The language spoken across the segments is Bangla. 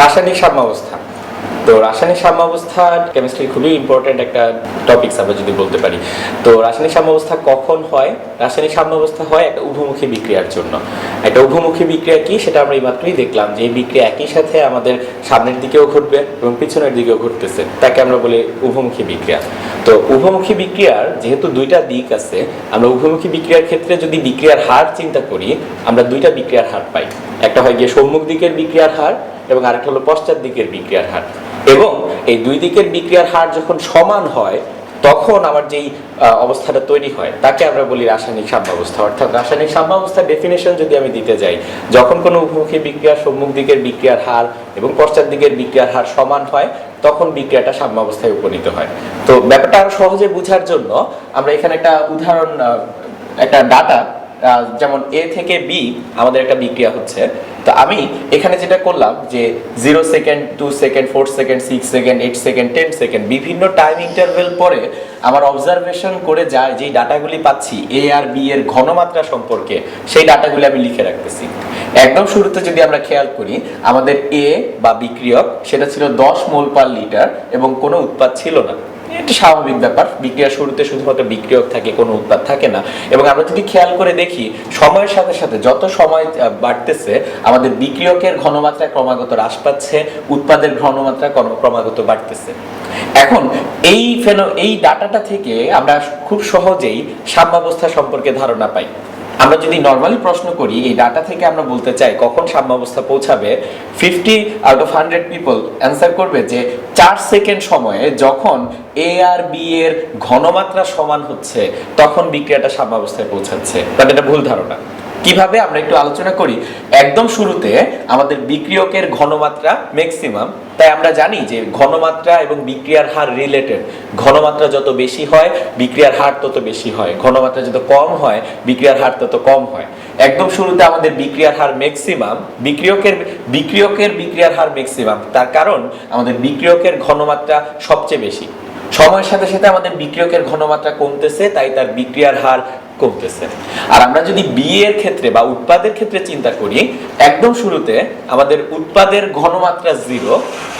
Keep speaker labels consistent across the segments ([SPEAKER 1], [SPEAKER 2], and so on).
[SPEAKER 1] রাসায়নিক সাম্যাবস্থা তো রাসায়নিক সাম্যাবস্থা কেমিস্ট্রি খুবই ইম্পর্টেন্ট একটা টপিকস আমরা যদি বলতে পারি। তো রাসায়নিক সাম্যাবস্থা কখন হয়? রাসায়নিক সাম্যাবস্থা হয় একটা উভমুখী বিক্রিয়ার জন্য। একটা উভমুখী বিক্রিয়া কি? সেটা আমরা এইমাত্রই দেখলাম যে এই বিক্রিয়া একই সাথে আমাদের সামনের দিকেও ঘটবে এবং পিছনের দিকেও ঘটতেছে। তাকে আমরা বলি উভমুখী বিক্রিয়া। তো উভমুখী বিক্রিয়ার যেহেতু দুইটা দিক আছে, আমরা উভমুখী বিক্রিয়ার ক্ষেত্রে যদি বিক্রিয়ার হার চিন্তা করি, আমরা দুইটা বিক্রিয়ার হার পাই। একটা হয় গিয়ে সম্মুখ দিকের বিক্রিয়ার হার এবং আরেকটা হলো পশ্চাৎ দিকের বিক্রিয়ার হার। এবং এই দুই দিকের বিক্রিয়ার হার যখন সমান হয়, তখন আমার যেই অবস্থাটা তৈরি হয়, তাকে আমরা বলি রাসায়নিক সাম্যাবস্থা। অর্থাৎ রাসায়নিক সাম্যাবস্থার ডেফিনেশন যদি আমি দিতে যাই, যখন কোনো উপমুখী বিক্রিয়া সম্মুখ দিকের বিক্রিয়ার হার এবং পশ্চাৎ দিকের বিক্রিয়ার হার সমান হয়, তখন বিক্রিয়াটা সাম্যাবস্থায় উপনীত হয়। তো ব্যাপারটা আরও সহজে বোঝার জন্য আমরা এখানে একটা উদাহরণ একটা ডাটা যেমন এ থেকে বি আমাদের একটা বিক্রিয়া হচ্ছে। তো আমি এখানে যেটা করলাম যে zero second two second four second six second eight second ten second বিভিন্ন টাইম ইন্টারভেল পরে আমার অবজারভেশন করে যায় যেই ডাটাগুলি পাচ্ছি এ আর বি এর ঘনমাত্রা সম্পর্কে, সেই ডাটাগুলি আমি লিখে রাখতেছি। একদম শুরুতে যদি আমরা খেয়াল করি, আমাদের এ বা বিক্রিয়ক, সেটা ছিল দশ মোল পার লিটার এবং কোনো উৎপাদ ছিল না। এটা স্বাভাবিক ব্যাপার। বিক্রিয়ার শুরুতে শুধুমাত্র বিক্রিয়ক থাকে, কোনো উৎপাদ থাকে না। এবং আমরা যদি খেয়াল করে দেখি, সময়ের সাথে সাথে যত সময় বাড়তেছে, আমাদের বিক্রিয়কের ঘনমাত্রা ক্রমাগত হ্রাস পাচ্ছে, উৎপাদের ঘনমাত্রা ক্রম- ক্রমাগত বাড়তেছে। এখন এই ফেনো, এই ডাটাটা থেকে আমরা খুব সহজেই সাম্যাবস্থা সম্পর্কে ধারণা পাই। আমরা যদি নর্মালি প্রশ্ন করি, এই ডাটা থেকে আমরা বলতে চাই কখন সাম্যাবস্থা পৌঁছাবে fifty out of hundred people answer করবে যে চার সেকেন্ড সময়ে যখন এ আর বি এর ঘনমাত্রা সমান হচ্ছে, তখন বিক্রিয়াটা সাম্যাবস্থায় পৌঁছাচ্ছে। বাট এটা ভুল ধারণা। কীভাবে আমরা একটু আলোচনা করি? একদম শুরুতে আমাদের বিক্রিয়কের ঘনমাত্রা ম্যাক্সিমাম তাই আমরা জানি যে ঘনমাত্রা এবং বিক্রিয়ার হার রিলেটেড ঘনমাত্রা যত বেশি হয়, বিক্রিয়ার হার তত বেশি হয়। ঘনমাত্রা যত কম হয়, বিক্রিয়ার হার তত কম হয়। একদম শুরুতে আমাদের বিক্রিয়ার হার ম্যাক্সিমাম বিক্রিয়কের বিক্রিয়কের বিক্রিয়ার হার ম্যাক্সিমাম তার কারণ আমাদের বিক্রিয়কের ঘনমাত্রা সবচেয়ে বেশি। সময়ের সাথে সাথে আমাদের বিক্রিয়কের ঘনমাত্রা কমতেছে, তাই তার বিক্রিয়ার হার কমতেছে। আর আমরা যদি বিয়ের ক্ষেত্রে বা উৎপাদের ক্ষেত্রে চিন্তা করি, একদম শুরুতে আমাদের উৎপাদের ঘনমাত্রা জিরো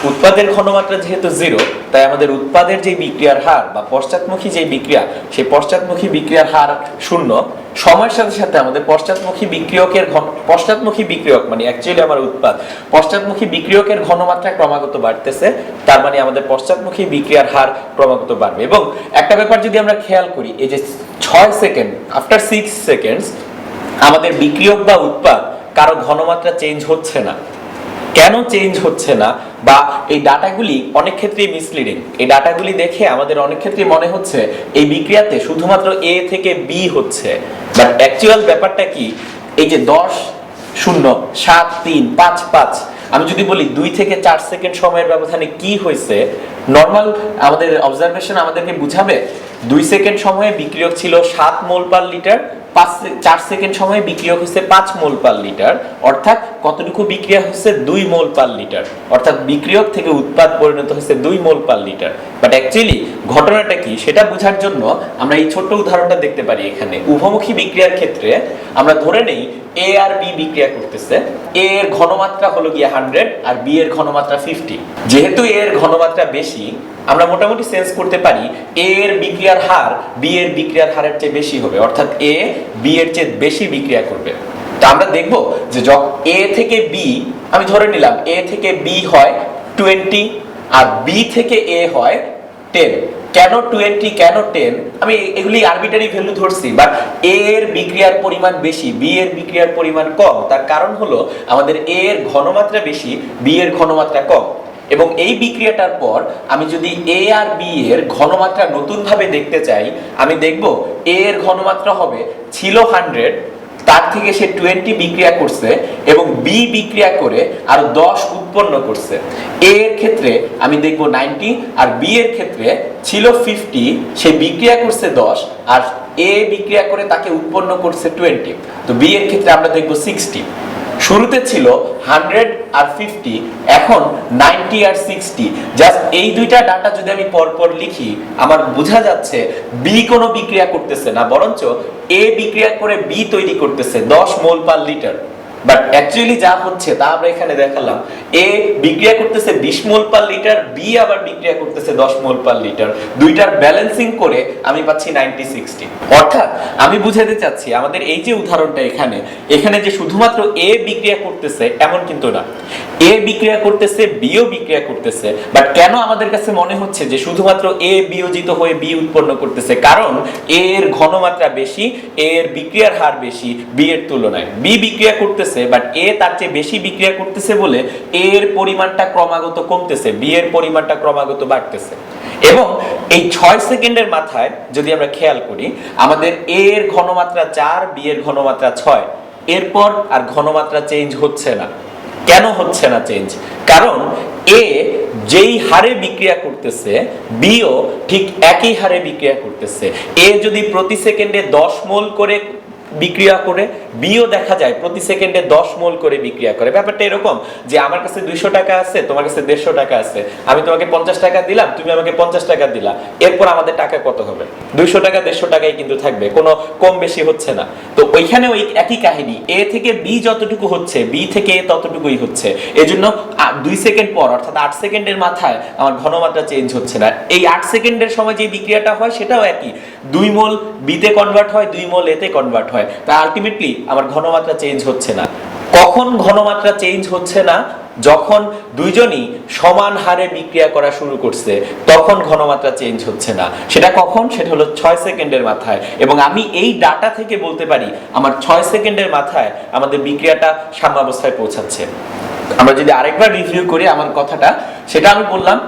[SPEAKER 1] উৎপাদের ঘনমাত্রা যেহেতু জিরো তাই আমাদের উৎপাদের যে বিক্রিয়ার হার বা পশ্চাৎমুখী যে বিক্রিয়া, সেই পশ্চাৎমুখী বিক্রিয়ার হার শূন্য। সময়ের সাথে সাথে আমাদের পশ্চাৎমুখী বিক্রিয়কের ঘন পশ্চাৎমুখী বিক্রিয়ক মানে অ্যাকচুয়ালি আমার উৎপাদ। পশ্চাৎমুখী বিক্রিয়কের ঘনমাত্রা ক্রমাগত বাড়তেছে, তার মানে আমাদের পশ্চাৎমুখী বিক্রিয়ার হার ক্রমাগত বাড়বে। এবং একটা ব্যাপার যদি আমরা খেয়াল করি, এই যে ছয় সেকেন্ড আফটার সিক্স সেকেন্ডস আমাদের বিক্রিয়ক বা উৎপাদ, কারও ঘনমাত্রা চেঞ্জ হচ্ছে না। কেন চেঞ্জ হচ্ছে না? বা এই ডাটাগুলি অনেক ক্ষেত্রেই মিসলিডিং এই ডাটাগুলি দেখে আমাদের অনেক ক্ষেত্রেই মনে হচ্ছে এই বিক্রিয়াতে শুধুমাত্র এ থেকে বি হচ্ছে। বাট অ্যাকচুয়াল ব্যাপারটা কি? এই যে দশ, শূন্য, সাত, তিন, পাঁচ পাঁচ। আমি যদি বলি দুই থেকে চার সেকেন্ড সময়ের ব্যবধানে কি হয়েছে নর্মাল আমাদের অবজারভেশন আমাদেরকে বুঝাবে, দুই সেকেন্ড সময়ে বিক্রিয়ক ছিল সাত মোল পার লিটার পাঁচ, চার সেকেন্ড সময়ে বিক্রিয়ক হচ্ছে পাঁচ মোল পার লিটার অর্থাৎ কতটুকু বিক্রিয়া হচ্ছে? দুই মোল পার লিটার। অর্থাৎ বিক্রিয়ক থেকে উৎপাদ পরিণত হচ্ছে দুই mole per litre. But actually ঘটনাটা কি? সেটা বোঝার জন্য আমরা এই ছোট্ট উদাহরণটা দেখতে পারি এখানে। উভমুখী বিক্রিয়ার ক্ষেত্রে আমরা ধরে নেই এ আর বি বিক্রিয়া করতেছে। এ এর ঘনমাত্রা হলো গিয়ে হান্ড্রেড আর বি এর ঘনমাত্রা ফিফটি যেহেতু এ এর ঘনমাত্রা বেশি, আমরা মোটামুটি সেন্স করতে পারি এ এর বিক্রিয়ার হার বি এর বিক্রিয়ার হারের চেয়ে বেশি হবে। অর্থাৎ এ বি এর চেয়ে বেশি বিক্রিয়া করবে। আমরা দেখব যে যখন এ থেকে বি আমি ধরে নিলাম এ থেকে বি হয় টোয়েন্টি আর বি থেকে এ হয় টেন কেন টোয়েন্টি কেন টেন আমি এগুলি আরবিটারি ভ্যালু ধরছি বাট এ এর বিক্রিয়ার পরিমাণ বেশি বি এর বিক্রিয়ার পরিমাণ কম। তার কারণ হলো আমাদের এ এর ঘনমাত্রা বেশি বি এর ঘনমাত্রা কম। এবং এই বিক্রিয়াটার পর আমি যদি এ আর বি এর ঘনমাত্রা নতুনভাবে দেখতে চাই, আমি দেখব এ এর ঘনমাত্রা হবে ছিল হান্ড্রেড তার থেকে সে টোয়েন্টি বিক্রিয়া করছে এবং বি বিক্রিয়া করে আরও দশ উৎপন্ন করছে। এ এর ক্ষেত্রে আমি দেখব নাইনটি আর বি এর ক্ষেত্রে ছিল ফিফটি সে বিক্রিয়া করছে দশ আর এ বিক্রিয়া করে তাকে উৎপন্ন করছে টোয়েন্টি তো বি এর ক্ষেত্রে আমরা দেখব সিক্সটি শুরুতে ছিল হান্ড্রেড আর ফিফটি এখন নাইনটি আর সিক্সটি জাস্ট এই দুইটা ডাটা যদি আমি পরপর লিখি, আমার বোঝা যাচ্ছে বি কোনো বিক্রিয়া করতেছে না, বরঞ্চ এ বিক্রিয়া করে বি তৈরি করতেছে, দশ mole per litre but actually যা হচ্ছে তা আমরা এখানে দেখালাম। এ বিক্রিয়া করতেছে বিশ মোল পার লিটার বি আবার বিক্রিয়া করতেছে দশ মোল পার লিটার দুইটার ব্যালেন্সিং করে আমি পাচ্ছি নাইনটি সিক্সটি। অর্থাৎ আমি বুঝাতে চাচ্ছি, আমাদের এই যে উদাহরণটা এখানে এখানে যে শুধুমাত্র এ বিক্রিয়া করতেছে এমন কিন্তু না। এ বিক্রিয়া করতেছে, বিও বিক্রিয়া করতেছে। বাট কেন আমাদের কাছে মনে হচ্ছে যে শুধুমাত্র এ বিয়োজিত হয়ে বি উৎপন্ন করতেছে? কারণ এর ঘনমাত্রা বেশি এর বিক্রিয়ার হার বেশি বি এর তুলনায়। বি বিক্রিয়া করতেছে বাট এ তার চেয়ে বেশি বিক্রিয়া করতেছে বলে এর পরিমাণটা ক্রমাগত কমতেছে বি এর পরিমাণটা ক্রমাগত বাড়তেছে। এবং এই ছয় সেকেন্ডের মাথায় যদি আমরা খেয়াল করি, আমাদের এ এর ঘনমাত্রা চার বি এর ঘনমাত্রা ছয়। এরপর আর ঘনমাত্রা চেঞ্জ হচ্ছে না। কেন হচ্ছে না চেঞ্জ কারণ এ যেই হারে বিক্রিয়া করতেছে বিও ঠিক একই হারে বিক্রিয়া করতেছে। এ যদি প্রতি সেকেন্ডে দশ মোল করে বিক্রিয়া করে, বিও দেখা যায়, প্রতি সেকেন্ডে দশ মোল করে বিক্রিয়া করে। ব্যাপারটা এরকম যে আমার কাছে দুইশো টাকা আছে, তোমার কাছে দেড়শো টাকা আছে, আমি তোমাকে পঞ্চাশ টাকা দিলাম, তুমি আমাকে পঞ্চাশ টাকা দিলা, এরপর আমাদের টাকা কত হবে? দুইশো টাকা, দেড়শো টাকাই কিন্তু থাকবে, কোনো কম বেশি হচ্ছে না। তো ওইখানে ওই একই কাহিনী, এ থেকে বি যতটুকু হচ্ছে, বি থেকে এ ততটুকুই হচ্ছে। এজন্য আ- দুই সেকেন্ড পর, অর্থাৎ আট সেকেন্ডের মাথায় আমার ঘনমাত্রা চেঞ্জ হচ্ছে না। এই আট সেকেন্ডের সময় যে বিক্রিয়াটা হয়, সেটাও একই। দুই মোল বিতে কনভার্ট হয়, দুই মোল এতে কনভার্ট হয়। তা আলটিমেটলি আমার ঘনমাত্রা চেঞ্জ হচ্ছে না। কখন ঘনমাত্রা চেঞ্জ হচ্ছে না? যখন দুইজনই সমান হারে বিক্রিয়া করা শুরু করছে, তখন ঘনমাত্রা চেঞ্জ হচ্ছে না। সেটা কখন? সেটা হলো ছয় সেকেন্ডের মাথায়। এবং আমি এই ডাটা থেকে বলতে পারি, আমার ছয় সেকেন্ডের মাথায় আমাদের বিক্রিয়াটা সাম্যাবস্থায় পৌঁছাচ্ছে। আমরা যদি আরেকবার রিভিউ করি আমার কথাটা, সেটা আমি বললাম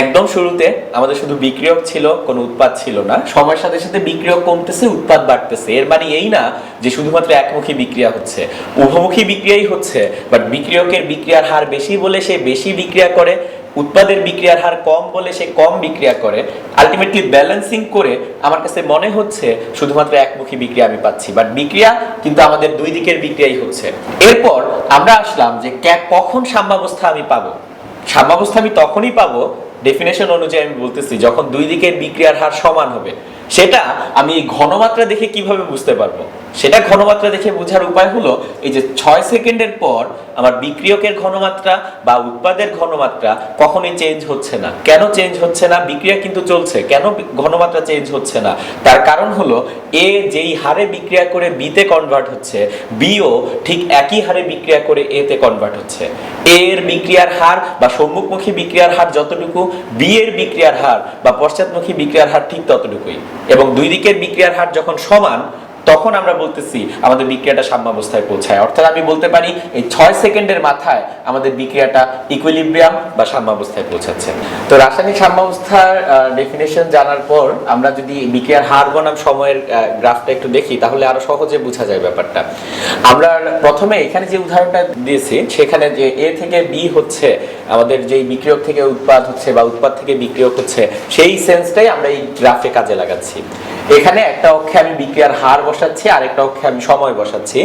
[SPEAKER 1] একদম শুরুতে আমাদের শুধু বিক্রিয়ক ছিল, কোনো উৎপাদ ছিল না। সময়ের সাথে সাথে বিক্রিয়ক কমতেছে, উৎপাদ বাড়তেছে। এর মানে এই না যে শুধুমাত্র একমুখী বিক্রিয়া হচ্ছে। উভমুখী বিক্রিয়াই হচ্ছে বাট বিক্রিয়কের বিক্রিয়ার হার বেশি বলে সে বেশি বিক্রিয়া করে, উৎপাদের বিক্রিয়ার হার কম বলে সে কম বিক্রিয়া করে। আলটিমেটলি ব্যালেন্সিং করে আমার কাছে মনে হচ্ছে শুধুমাত্র একমুখী বিক্রিয়া আমি পাচ্ছি বাট বিক্রিয়া কিন্তু আমাদের দুই দিকের বিক্রিয়াই হচ্ছে। এরপর আমরা আসলাম যে কখন সাম্যাবস্থা আমি পাবো? সাম্যাবস্থা আমি তখনই পাবো ডেফিনেশন অনুযায়ী আমি বলতেছি যখন দুই দিকের বিক্রিয়ার হার সমান হবে সেটা আমি এই ঘনমাত্রা দেখে কীভাবে বুঝতে পারব? সেটা ঘনমাত্রা দেখে বোঝার উপায় হলো এই যে ছয় সেকেন্ডের পর আমার বিক্রিয়কের ঘনমাত্রা বা উৎপাদের ঘনমাত্রা কখনোই চেঞ্জ হচ্ছে না। কেন চেঞ্জ হচ্ছে না? বিক্রিয়া কিন্তু চলছে। কেন ঘনমাত্রা চেঞ্জ হচ্ছে না? তার কারণ হলো এ যেই হারে বিক্রিয়া করে বিতে কনভার্ট হচ্ছে বিও ঠিক একই হারে বিক্রিয়া করে এতে কনভার্ট হচ্ছে। এ এর বিক্রিয়ার হার বা সম্মুখমুখী বিক্রিয়ার হার যতটুকু বি এর বিক্রিয়ার হার বা পশ্চাৎমুখী বিক্রিয়ার হার ঠিক ততটুকুই। এবং দুই দিকের বিক্রিয়ার হার যখন সমান তখন আমরা বলতেছি, আমাদের বিক্রিয়াটা সাম্যাবস্থায় পৌঁছায়। অর্থাৎ আমি বলতে পারি, এই ছয় সেকেন্ডের মাথায় আমাদের বিক্রিয়াটা ইকুইলিব্রিয়াম বা সাম্যাবস্থায় পৌঁছাচ্ছে। তো রাসায়নিক সাম্যাবস্থার ডেফিনেশন জানার পর আমরা যদি বিক্রিয়ার হার বনাম সময়ের গ্রাফটা একটু দেখি, তাহলে আরও সহজে বোঝা যায় ব্যাপারটা। আমরা প্রথমে এখানে যে উদাহরণটা দিয়েছি, সেখানে যে এ থেকে বি হচ্ছে, আমাদের যেই বিক্রিয়ক থেকে উৎপাদ হচ্ছে বা উৎপাদ থেকে বিক্রিয়ক হচ্ছে, সেই সেন্সটাই আমরা এই গ্রাফে কাজে লাগাচ্ছি। এখানে একটা অক্ষে আমি বিক্রিয়ার হার বসাচ্ছি আর একটা অক্ষে আমি সময় বসাচ্ছি।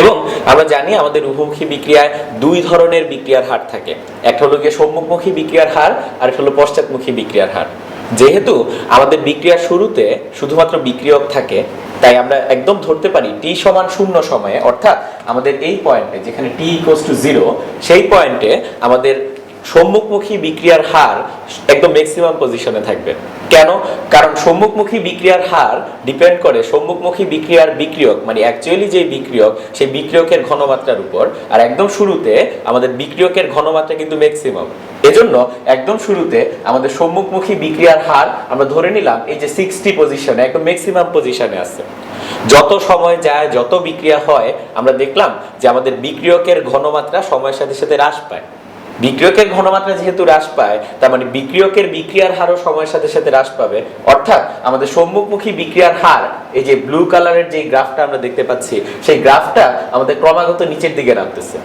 [SPEAKER 1] এবং আমরা জানি আমাদের উভমুখী বিক্রিয়ায় দুই ধরনের বিক্রিয়ার হার থাকে। একটা হলো গিয়ে সম্মুখমুখী বিক্রিয়ার হার আর একটা হলো পশ্চাৎমুখী বিক্রিয়ার হার। যেহেতু আমাদের বিক্রিয়ার শুরুতে শুধুমাত্র বিক্রিয়ক থাকে, তাই আমরা একদম ধরতে পারি টি সমান শূন্য সময়ে, অর্থাৎ আমাদের এই পয়েন্টে যেখানে টি ইকোয়াস টু জিরো সেই পয়েন্টে আমাদের সম্মুখমুখী বিক্রিয়ার হার একদম ম্যাক্সিমাম পজিশনে থাকবে। কেন? কারণ সম্মুখমুখী বিক্রিয়ার হার ডিপেন্ড করে সম্মুখমুখী বিক্রিয়ার বিক্রিয়ক মানে অ্যাকচুয়ালি যে বিক্রিয়ক, সেই বিক্রিয়কের ঘনমাত্রার উপর। আর একদম শুরুতে আমাদের বিক্রিয়কের ঘনমাত্রা কিন্তু ম্যাক্সিমাম এজন্য একদম শুরুতে আমাদের সম্মুখমুখী বিক্রিয়ার হার আমরা ধরে নিলাম এই যে সিক্সটি পজিশনে একদম ম্যাক্সিমাম পজিশনে আছে। যত সময় যায়, যত বিক্রিয়া হয়, আমরা দেখলাম যে আমাদের বিক্রিয়কের ঘনমাত্রা সময়ের সাথে সাথে হ্রাস পায়। বিক্রিয়কের ঘনমাত্রা যেহেতু হ্রাস পায়, তার মানে বিক্রিয়কের বিক্রিয়ার হারও সময়ের সাথে সাথে হ্রাস পাবে। অর্থাৎ আমাদের সম্মুখমুখী বিক্রিয়ার হার, এই যে ব্লু কালারের যে গ্রাফটা আমরা দেখতে পাচ্ছি, সেই গ্রাফটা আমাদের ক্রমাগত নিচের দিকে নামতেছে।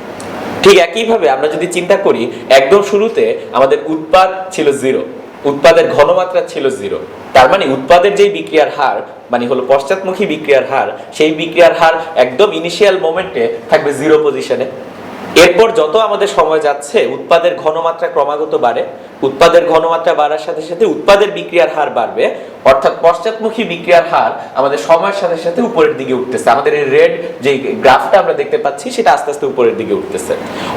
[SPEAKER 1] ঠিক একইভাবে আমরা যদি চিন্তা করি, একদম শুরুতে আমাদের উৎপাদ ছিল জিরো উৎপাদের ঘনমাত্রা ছিল জিরো তার মানে উৎপাদের যে বিক্রিয়ার হার মানে হলো পশ্চাৎমুখী বিক্রিয়ার হার, সেই বিক্রিয়ার হার একদম ইনিশিয়াল মোমেন্টে থাকবে জিরো পজিশনে এরপর যত আমাদের সময় যাচ্ছে, উৎপাদের ঘনমাত্রা ক্রমাগত বাড়ে। উৎপাদের ঘনমাত্রা বাড়ার সাথে সাথে উৎপাদের বিক্রিয়ার হার বাড়বে। অর্থাৎ পশ্চাৎমুখী বিক্রিয়ার হার আমাদের সময়ের সাথে সাথে উপরের দিকে উঠতেছে। আমাদের এই রেড যে গ্রাফটা আমরা দেখতে পাচ্ছি, সেটা আস্তে আস্তে উপরের দিকে উঠতেছে।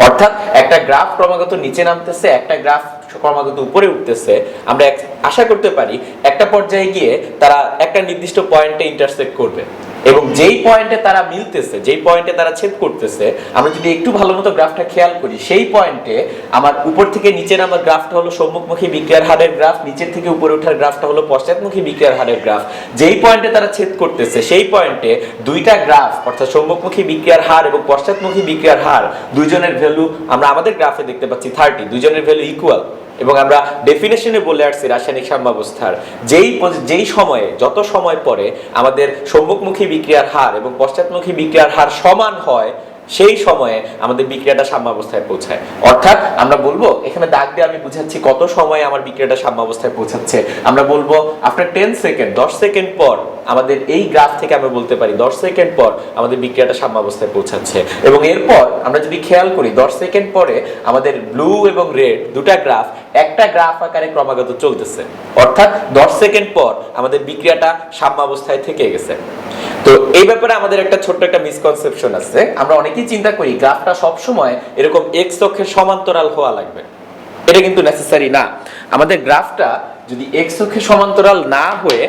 [SPEAKER 1] অর্থাৎ একটা গ্রাফ ক্রমাগত নিচে নামতেছে, একটা গ্রাফ ক্রমাগত উপরে উঠতেছে। আমরা আশা করতে পারি একটা পর্যায়ে গিয়ে তারা একটা নির্দিষ্ট পয়েন্টে ইন্টারসেক্ট করবে। এবং যেই পয়েন্টে তারা মিলতেছে, যেই পয়েন্টে তারা ছেদ করতেছে, আমরা যদি একটু ভালো মতো গ্রাফটা খেয়াল করি, সেই পয়েন্টে আমার উপর থেকে নিচে নামার গ্রাফটা হলো সম্মুখমুখী বিক্রিয়ার হারের গ্রাফ নিচের থেকে উপরে ওঠার গ্রাফটা হলো পশ্চাৎমুখী বিক্রিয়ার হারের গ্রাফ যেই পয়েন্টে তারা ছেদ করতেছে, সেই পয়েন্টে দুইটা গ্রাফ অর্থাৎ সম্মুখমুখী বিক্রিয়ার হার এবং পশ্চাৎমুখী বিক্রিয়ার হার, দুইজনের ভ্যালু আমরা আমাদের গ্রাফে দেখতে পাচ্ছি থার্টি দুইজনের ভ্যালু ইকুয়াল এবং আমরা ডেফিনেশনে বলে আসছি রাসায়নিক সাম্যাবস্থার। যেই যেই সময়ে, যত সময় পরে আমাদের সম্মুখমুখী বিক্রিয়ার হার এবং পশ্চাৎমুখী বিক্রিয়ার হার সমান হয় সেই সময়ে আমাদের বিক্রিয়াটা সাম্যাবস্থায় পৌঁছায়। অর্থাৎ আমরা বলব, এখানে দাগ দিয়ে আমি বুঝাচ্ছি কত সময়ে আমার বিক্রিয়াটা সাম্যাবস্থায় পৌঁছাচ্ছে। আমরা বলব আফটার টেন সেকেন্ড দশ সেকেন্ড পর আমাদের এই গ্রাফ থেকে আমরা বলতে পারি, দশ সেকেন্ড পর আমাদের বিক্রিয়াটা সাম্যাবস্থায় পৌঁছাচ্ছে। এবং এরপর আমরা যদি খেয়াল করি, দশ সেকেন্ড পরে আমাদের ব্লু এবং রেড দুটা গ্রাফ একটা গ্রাফ আকারে ক্রমাগত চলতেছে। অর্থাৎ দশ সেকেন্ড পর আমাদের বিক্রিয়াটা সাম্যাবস্থায় থেকে গেছে। তো এই ব্যাপারে আমাদের একটা ছোট্ট একটা মিসকনসেপশন আছে। আমরা অনেকেই চিন্তা করি, গ্রাফটা সবসময় এরকম এক্স অক্ষের সমান্তরাল হওয়া লাগবে। এটা কিন্তু নেসেসারি না। আমাদের গ্রাফটা যদি এক্স অক্ষের সমান্তরাল না হয়ে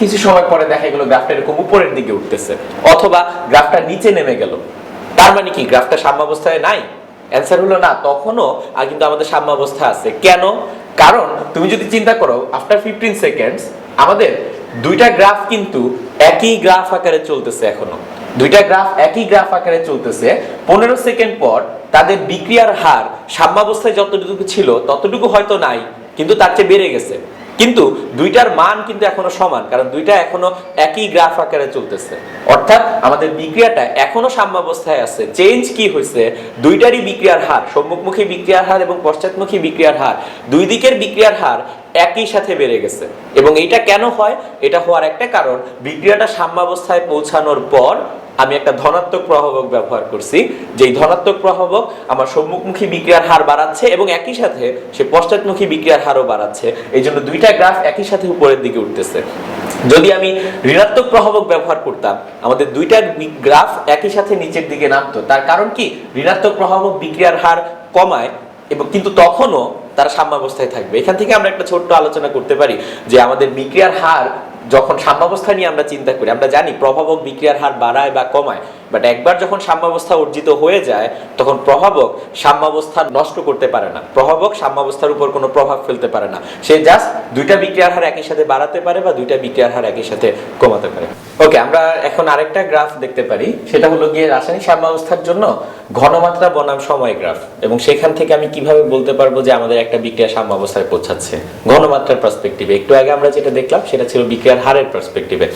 [SPEAKER 1] কিছু সময় পরে দেখা গেল গ্রাফটা এরকম উপরের দিকে উঠতেছে, অথবা গ্রাফটা নিচে নেমে গেল। তার মানে কি, গ্রাফটা সাম্যাবস্থায় নাই? অ্যান্সার হলো না, তখনও কিন্তু আমাদের সাম্যাবস্থা আছে। কেন? কারণ তুমি যদি চিন্তা করো আফটার ফিফটিন সেকেন্ডস আমাদের দুইটা গ্রাফ কিন্তু একই গ্রাফ আকারে চলতেছে এখনও। দুইটা গ্রাফ একই গ্রাফ আকারে চলতেছে। পনেরো সেকেন্ড পর তাদের বিক্রিয়ার হার সাম্যাবস্থায় যতটুকু ছিল ততটুকু হয়তো নাই, কিন্তু তার চেয়ে বেড়ে গেছে। কিন্তু দুইটার মান কিন্তু এখনও সমান, কারণ দুইটা এখনও একই গ্রাফ আকারে চলতেছে। অর্থাৎ আমাদের বিক্রিয়াটা এখনও সাম্যাবস্থায় আছে। চেঞ্জ কি হয়েছে? দুইটারই বিক্রিয়ার হার, সম্মুখমুখী বিক্রিয়ার হার এবং পশ্চাৎমুখী বিক্রিয়ার হার। দুই দিকের বিক্রিয়ার হার একই সাথে বেড়ে গেছে। এবং এটা কেন হয়? এটা হওয়ার একটা কারণ। বিক্রিয়াটা সাম্যাবস্থায় পৌঁছানোর পর আমি একটা ধনাত্মক প্রভাবক ব্যবহার করছি। যেই ধনাত্মক প্রভাবক আমার সম্মুখমুখী বিক্রিয়ার হার বাড়াচ্ছে এবং একই সাথে সে পশ্চাৎমুখী বিক্রিয়ার হারও বাড়াচ্ছে। এই জন্য দুইটা গ্রাফ একই সাথে উপরের দিকে উঠতেছে। যদি আমি ঋণাত্মক প্রভাবক ব্যবহার করতাম, আমাদের দুইটা গ্রাফ একই সাথে নিচের দিকে নামতো। তার কারণ কি? ঋণাত্মক প্রভাবক বিক্রিয়ার হার কমায় এবং কিন্তু তখনও তারা সাম্যাবস্থায় থাকবে। এখান থেকে আমরা একটা ছোট্ট আলোচনা করতে পারি যে আমাদের বিক্রিয়ার হার যখন সাম্যাবস্থা নিয়ে আমরা চিন্তা করি, আমরা জানি প্রভাবক বিক্রিয়ার হার বাড়ায় বা কমায়। বাট একবার যখন সাম্যাবস্থা অর্জিত হয়ে যায়, তখন প্রভাবক সাম্যাবস্থা নষ্ট করতে পারে না। প্রভাবক সাম্যাবস্থার উপর কোনো প্রভাব ফেলতে পারে না। সে জাস্ট দুইটা বিক্রিয়ার হার একই সাথে বাড়াতে পারে বা দুইটা বিক্রিয়ার হার একই সাথে কমাতে পারে। ওকে আমরা এখন আরেকটা গ্রাফ দেখতে পারি। সেটা হলো গিয়ে রাসায়নিক সাম্যাবস্থার জন্য ঘনমাত্রা বনাম সময় গ্রাফ এবং সেখান থেকে আমি কীভাবে বলতে পারব যে আমাদের একটা বিক্রিয়া সাম্যাবস্থায় পৌঁছাচ্ছে? ঘনমাত্রার পার্সপেক্টিভে একটু আগে আমরা যেটা দেখলাম, সেটা ছিল বিক্রিয়ার হারের পার্সপেক্টিভে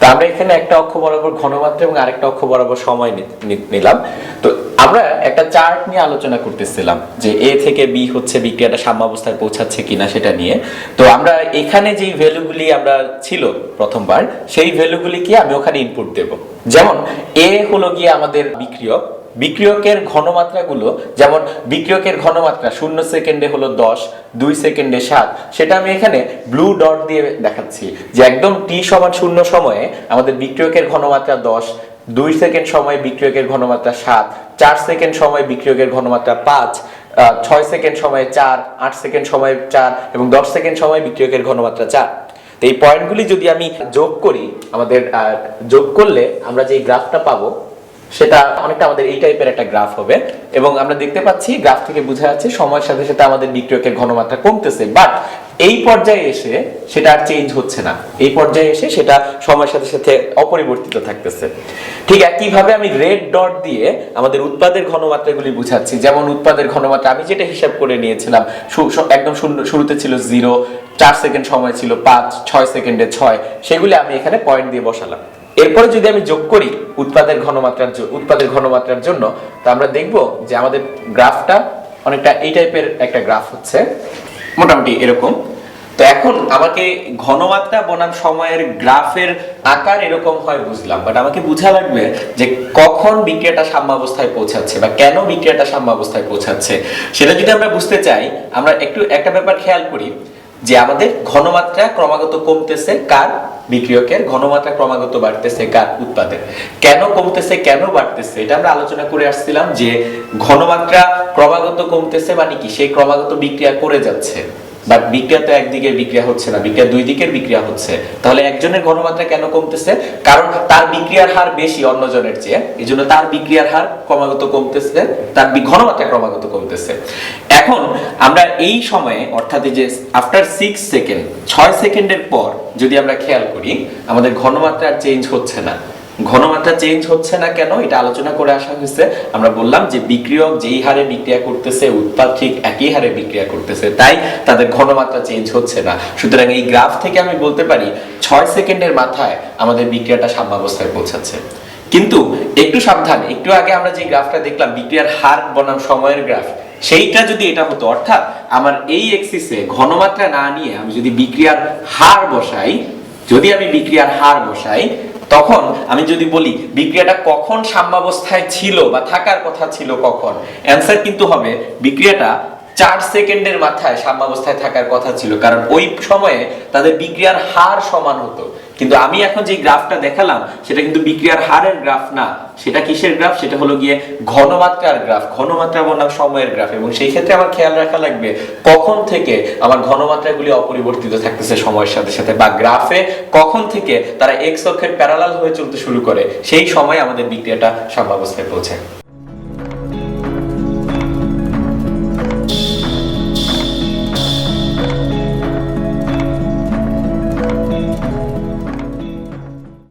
[SPEAKER 1] তো আমরা এখানে একটা অক্ষ বরাবর ঘনমাত্রা এবং আরেকটা অক্ষ বরাবর সময় নি- নি- নিলাম। তো আমরা একটা চার্ট নিয়ে আলোচনা করতেছিলাম যে এ থেকে বি হচ্ছে বিক্রিয়াটা সাম্যাবস্থায় পৌঁছাচ্ছে কিনা সেটা নিয়ে। তো আমরা এখানে যেই ভ্যালুগুলি আমরা ছিল প্রথমবার, সেই ভ্যালুগুলিকে আমি ওখানে ইনপুট দেব। যেমন, এ হলো গিয়ে আমাদের বিক্রিয়ক। বিক্রিয়কের ঘনমাত্রাগুলো, যেমন বিক্রিয়কের ঘনমাত্রা শূন্য সেকেন্ডে হলো দশ, দুই সেকেন্ডে সাত, সেটা আমি এখানে ব্লু ডট দিয়ে দেখাচ্ছি যে একদম টি সমান শূন্য সময়ে আমাদের বিক্রিয়কের ঘনমাত্রা দশ দুই সেকেন্ড সময় বিক্রিয়কের ঘনমাত্রা সাত, চার সেকেন্ড সময় বিক্রিয়কের ঘনমাত্রা পাঁচ ছয় সেকেন্ড সময়ে চার, আট সেকেন্ড সময়ে চার এবং দশ সেকেন্ড সময় বিক্রিয়কের ঘনমাত্রা চার। তো এই পয়েন্টগুলি যদি আমি যোগ করি, আমাদের যোগ করলে আমরা যে গ্রাফটা পাবো সেটা অনেকটা আমাদের এই টাইপের একটা গ্রাফ হবে। এবং আমরা দেখতে পাচ্ছি গ্রাফ থেকে বোঝা যাচ্ছে সময়ের সাথে সাথে আমাদের বিক্রিয়কের ঘনমাত্রা কমতেছে। বাট এই পর্যায়ে এসে সেটা আর চেঞ্জ হচ্ছে না। এই পর্যায়ে এসে সেটা সময়ের সাথে সাথে অপরিবর্তিত থাকতেছে। ঠিক একইভাবে আমি রেড ডট দিয়ে আমাদের উৎপাদের ঘনমাত্রাগুলি বুঝাচ্ছি। যেমন উৎপাদের ঘনমাত্রা, আমি যেটা হিসাব করে নিয়েছিলাম একদম শুরুতে ছিল জিরো চার সেকেন্ড সময় ছিল পাঁচ, ছয় সেকেন্ডে ছয়, সেগুলি আমি এখানে পয়েন্ট দিয়ে বসালাম। এরপরে যদি আমি যোগ করি উৎপাদের ঘনমাত্রার উৎপাদের ঘনমাত্রার জন্য, তো আমরা দেখব যে আমাদের গ্রাফটা অনেকটা এই টাইপের একটা গ্রাফ হচ্ছে। মোটামুটি এরকম। তো এখন আমাকে ঘনমাত্রা বনাম সময়ের গ্রাফের আকার এরকম হয় বুঝলাম বাট আমাকে বোঝা লাগবে যে কখন বিক্রিয়াটা সাম্যাবস্থায় পৌঁছাচ্ছে বা কেন বিক্রিয়াটা সাম্যাবস্থায় পৌঁছাচ্ছে। সেটা যদি আমরা বুঝতে চাই, আমরা একটু একটা ব্যাপার খেয়াল করি। যে আমাদের ঘনমাত্রা ক্রমাগত কমতেছে কার বিক্রিয়কের? ঘনমাত্রা ক্রমাগত বাড়তেছে কার উৎপাদের কেন কমতেছে, কেন বাড়তেছে? এটা আমরা আলোচনা করে আসছিলাম যে ঘনমাত্রা ক্রমাগত কমতেছে মানে কি? সেই ক্রমাগত বিক্রিয়া করে যাচ্ছে। বাট বিক্রিয়া তো একদিকের বিক্রিয়া হচ্ছে না, বিক্রিয়া দুই দিকের বিক্রিয়া হচ্ছে। তাহলে একজনের ঘনমাত্রা কেন কমতেছে? কারণ তার বিক্রিয়ার হার বেশি অন্যজনের চেয়ে এই জন্য তার বিক্রিয়ার হার ক্রমাগত কমতেছে, তার ঘনমাত্রা ক্রমাগত কমতেছে। এখন আমরা এই সময়ে, অর্থাৎ যে আফটার সিক্স সেকেন্ড ছয় সেকেন্ডের পর যদি আমরা খেয়াল করি, আমাদের ঘনমাত্রা চেঞ্জ হচ্ছে না। ঘনমাত্রা চেঞ্জ হচ্ছে না কেন? এটা আলোচনা করে আসা হয়েছে। আমরা বললাম যে বিক্রিয়ক যেই হারে বিক্রিয়া করতেছে, উৎপাদ ঠিক একই হারে বিক্রিয়া করতেছে, তাই তাদের ঘনমাত্রা চেঞ্জ হচ্ছে না। সুতরাং এই গ্রাফ থেকে আমি বলতে পারি, ছয় সেকেন্ডের মাথায় আমাদের বিক্রিয়াটা সাম্যাবস্থায় পৌঁছাচ্ছে। কিন্তু একটু সাবধান, একটু আগে আমরা যে গ্রাফটা দেখলাম, বিক্রিয়ার হার বনাম সময়ের গ্রাফ সেইটা যদি এটা হতো, অর্থাৎ আমার এই এক্সিসে ঘনমাত্রা না নিয়ে আমি যদি বিক্রিয়ার হার বসাই, যদি আমি বিক্রিয়ার হার বসাই তখন আমি যদি বলি, বিক্রিয়াটা কখন সাম্যাবস্থায় ছিল বা থাকার কথা ছিল কখন? অ্যান্সার কিন্তু হবে, বিক্রিয়াটা চার সেকেন্ডের মাথায় সাম্যাবস্থায় থাকার কথা ছিল, কারণ ওই সময়ে তাদের বিক্রিয়ার হার সমান হতো। কিন্তু আমি এখন যে গ্রাফটা দেখালাম, সেটা কিন্তু বিক্রিয়ার হারের গ্রাফ না। সেটা কিসের গ্রাফ? সেটা হলো গিয়ে ঘনমাত্রার গ্রাফ, ঘনমাত্রা বনাম সময়ের গ্রাফ। এবং সেই ক্ষেত্রে আমার খেয়াল রাখা লাগবে, কখন থেকে আমার ঘনমাত্রাগুলি অপরিবর্তিত থাকতেছে সময়ের সাথে সাথে, বা গ্রাফে কখন থেকে তারা এক্স অক্ষের প্যারালাল হয়ে চলতে শুরু করে, সেই সময় আমাদের বিক্রিয়াটা সাম্যাবস্থায় পৌঁছায়।